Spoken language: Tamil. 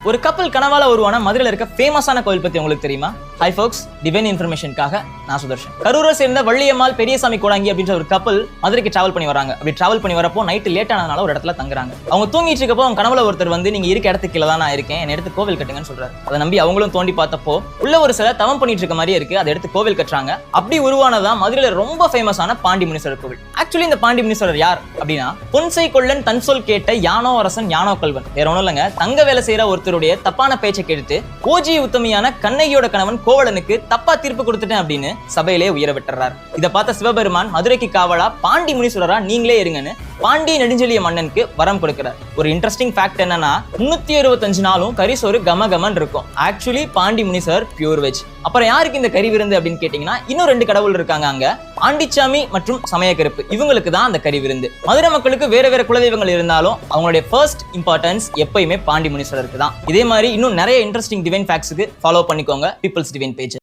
ஒரு கப்பல் கனவால உருவான மதுரையில் இருக்க ஃபேமஸான கோவில் பத்தி உங்களுக்கு தெரியுமா? ஹை ஃபோக்ஸ் டிவைன் இன்ஃபர்மேஷனுக்காக நான் சுதர்ஷன். கரூரை சேர்ந்த வள்ளியம்மாள் பெரியசாமி கோடாங்கி அப்படின்ற ஒரு கப்பல் மதுரைக்கு டிராவல் பண்ணி வராங்க. அப்படி டிராவல் பண்ணி வரப்போ நைட்டு லேட் ஆனதுனால ஒரு இடத்துல தங்குறாங்க. அவங்க தூங்கிட்டு இருக்கப்போ அவங்க கனவுல ஒருத்தர் வந்து நீங்க இருக்க இடத்துக்கு கீழே தான் நான் இருக்கேன். என்னை எடுத்து கோவில் கட்டுங்கன்னு சொல்றாரு. அதை நம்பி அவங்களும் தோண்டி பார்த்தப்போ உள்ள ஒரு சில தவம் பண்ணிட்டு இருக்க மாதிரியே இருக்கு. அதை எடுத்து கோவில் கட்டுறாங்க. அப்படி உருவானதான் மதுரையில ரொம்ப ஃபேமஸான பாண்டி முனீஸ்வரர் கோவில். ஆக்சுவலி இந்த பாண்டி முனீஸ்வரர் யார் அப்படின்னா பொன்சை கொள்ளன் தன் சொல் கேட்ட யானோ அரசன் யானோ கல்வன். வேற ஒன்றும் இல்லைங்க. தங்க வேலை செய்யற ஒருத்தருடைய தப்பான பேச்சை கேட்டு ஓஜி உத்தமியான கண்ணகியோட கணவன் கோவலனுக்கு தப்பா தீர்ப்பு கொடுத்துட்டேன் அப்படின்னு சபையிலே உயர விட்டுறார் இதை பார்த்த சிவபெருமான் மதுரைக்கு காவலா பாண்டி முனீஸ்வரரா நீங்களே இருங்கன்னு பாண்டி நெடுஞ்செழிய மன்னனுக்கு வரம் கொடுக்கிறார். ஒரு இன்ட்ரெஸ்டிங் ஃபேக்ட் என்னன்னா முன்னூத்தி அறுபத்தஞ்சு நாளும் கரிசோறு கம கமன் இருக்கும். Actually Pandi Munisar pure veg அப்புறம் யாருக்கு இந்த கறி விருந்து அப்படின்னு கேட்டீங்கன்னா இன்னும் ரெண்டு கடவுள் இருக்காங்க அங்க. ஆண்டிச்சாமி மற்றும் சமயக்கருப்பு. இவங்களுக்கு தான் அந்த கறி விருந்து. மதுரை மக்களுக்கு வேற வேற குலதெய்வங்கள் இருந்தாலும் அவங்களுடைய ஃபர்ஸ்ட் இம்பார்ட்டன்ஸ் எப்பயுமே பாண்டி முனீஸ்வரருக்கு தான். இதே மாதிரி இன்னும் நிறைய இன்ட்ரெஸ்டிங் டிவைன் ஃபேக்ட்ஸுக்கு ஃபாலோ பண்ணிக்கோங்க பீப்புள்ஸ் டிவைன் பேஜ்